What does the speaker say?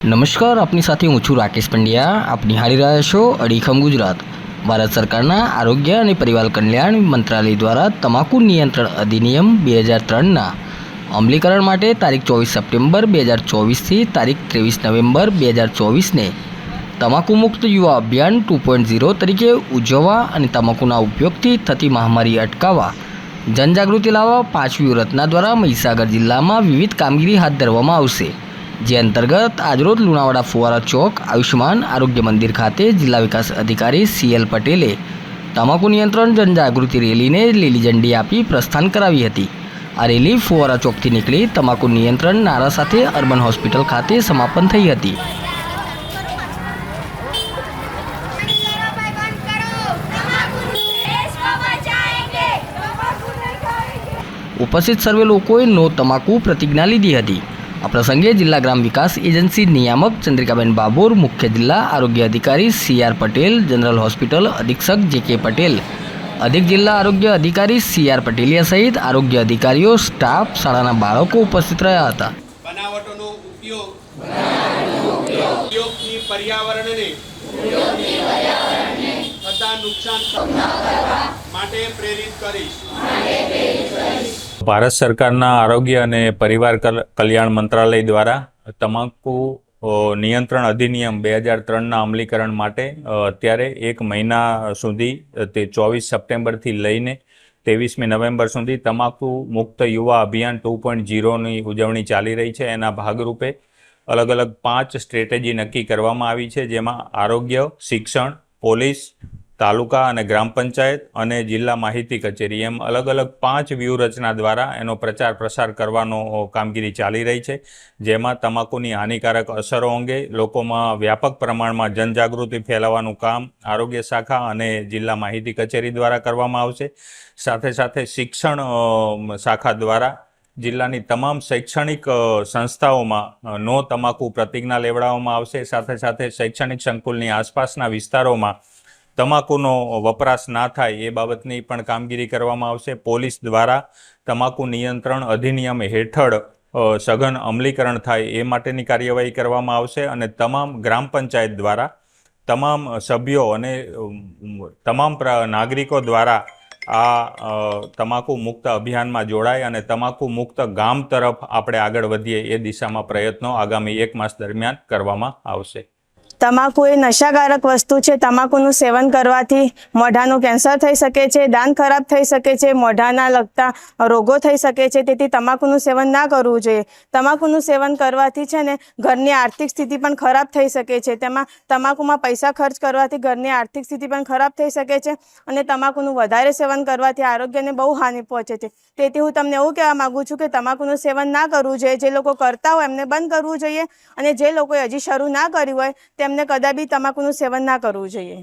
નમસ્કાર, આપની સાથે હું છું રાકેશ પંડ્યા. આપ નિહાળી રહ્યા છો અડીખમ ગુજરાત. ભારત સરકારના આરોગ્ય અને પરિવાર કલ્યાણ મંત્રાલય દ્વારા તમાકુ નિયંત્રણ અધિનિયમ બે હજાર ત્રણના અમલીકરણ માટે તારીખ ચોવીસ સપ્ટેમ્બર બે હજાર ચોવીસથી તારીખ ત્રેવીસ નવેમ્બર બે હજાર ચોવીસને તમાકુ મુક્ત યુવા અભિયાન ટુ પોઈન્ટ ઝીરો તરીકે ઉજવવા અને તમાકુના ઉપયોગથી થતી મહામારી અટકાવવા, જનજાગૃતિ લાવવા પાંચ વ્યૂહરચના દ્વારા મહીસાગર જિલ્લામાં વિવિધ કામગીરી હાથ ધરવામાં આવશે. જે અંતર્ગત આજરોજ લુણાવાડા ફુવારા ચોક આયુષ્યમાન આરોગ્ય મંદિર ખાતે જિલ્લા વિકાસ અધિકારી સીએલ પટેલે તમાકુ નિયંત્રણ જનજાગૃતિ રેલીને લીલી ઝંડી આપી પ્રસ્થાન કરાવી હતી. આ રેલી ફુવારા ચોકથી નીકળી તમાકુ નિયંત્રણ નારા સાથે અર્બન હોસ્પિટલ ખાતે સમાપન થઈ હતી. ઉપસ્થિત સર્વે લોકોએ નો તમાકુ પ્રતિજ્ઞા લીધી હતી. આ પ્રસંગે જિલ્લા ગ્રામ વિકાસ એજન્સી નિયામક ચંદ્રિકાબેન બાબોર, મુખ્ય જિલ્લા આરોગ્ય અધિકારી C R Patel, general hospital અધિક્ષક જે કે પટેલ, અધિક જિલ્લા આરોગ્ય અધિકારી સી આર પટેલિયા સહિત આરોગ્ય અધિકારીઓ, સ્ટાફ, શાળાના બાળકો ઉપસ્થિત રહ્યા હતા. બનાવટોનો ઉપયોગ પર્યાવરણને નુકસાન માટે પ્રેરિત કરીશ. ભારત સરકારના આરોગ્ય અને પરિવાર કલ- કલ્યાણ મંત્રાલય દ્વારા તમાકુ નિયંત્રણ અધિનિયમ બે હજાર ત્રણના અમલીકરણ માટે અત્યારે એક મહિના સુધી તે ચોવીસ સપ્ટેમ્બરથી લઈને ત્રેવીસમી નવેમ્બર સુધી તમાકુ મુક્ત યુવા અભિયાન ટુ પોઈન્ટ ઝીરોની ઉજવણી ચાલી રહી છે. એના ભાગરૂપે અલગ અલગ પાંચ સ્ટ્રેટેજી નક્કી કરવામાં આવી છે, જેમાં આરોગ્ય, શિક્ષણ, પોલીસ તાલુકા અને ગ્રામ પંચાયત અને જિલ્લા માહિતી કચેરી એમ અલગ અલગ પાંચ વ્યૂહરચના દ્વારા એનો પ્રચાર પ્રસાર કરવાનો કામગીરી ચાલી રહી છે. જેમાં તમાકુની હાનિકારક અસરો અંગે લોકોમાં વ્યાપક પ્રમાણમાં જનજાગૃતિ ફેલાવવાનું કામ આરોગ્ય શાખા અને જિલ્લા માહિતી કચેરી દ્વારા કરવામાં આવશે. સાથે સાથે શિક્ષણ શાખા દ્વારા જિલ્લાની તમામ શૈક્ષણિક સંસ્થાઓમાં નો તમાકુ પ્રતિજ્ઞા લેવડાવવામાં આવશે. સાથે સાથે શૈક્ષણિક સંકુલની આસપાસના વિસ્તારોમાં તમાકુનો વપરાશ ના થાય એ બાબતની પણ કામગીરી કરવામાં આવશે. પોલીસ દ્વારા તમાકુ નિયંત્રણ અધિનિયમ હેઠળ સઘન અમલીકરણ થાય એ માટેની કાર્યવાહી કરવામાં આવશે અને તમામ ગ્રામ પંચાયત દ્વારા, તમામ સભ્યો અને તમામ નાગરિકો દ્વારા આ તમાકુ મુક્ત અભિયાનમાં જોડાય અને તમાકુ મુક્ત ગામ તરફ આપણે આગળ વધીએ એ દિશામાં પ્રયત્નો આગામી એક માસ દરમિયાન કરવામાં આવશે. તમાકુ એ નશાકારક વસ્તુ છે, તમાકુનું સેવન કરવાથી મોઢાનું કેન્સર થઈ શકે છે, દાંત ખરાબ થઈ શકે છે, મોઢાના લગતા રોગો થઈ શકે છે, તેથી તમાકુનું સેવન ના કરવું જોઈએ. તમાકુનું સેવન કરવાથી છે ને ઘરની આર્થિક સ્થિતિ પણ ખરાબ થઈ શકે છે, તેમાં તમાકુમાં પૈસા ખર્ચ કરવાથી ઘરની આર્થિક સ્થિતિ પણ ખરાબ થઈ શકે છે અને તમાકુનું વધારે સેવન કરવાથી આરોગ્યને બહુ હાનિ પહોંચે છે. તેથી હું તમને એવું કહેવા માગું છું કે તમાકુનું સેવન ના કરવું જોઈએ, જે લોકો કરતા હોય એમને બંધ કરવું જોઈએ અને જે લોકોએ હજી શરૂ ના કર્યું હોય તેમને કદાબી તમાકુનું સેવન ના કરવું જોઈએ.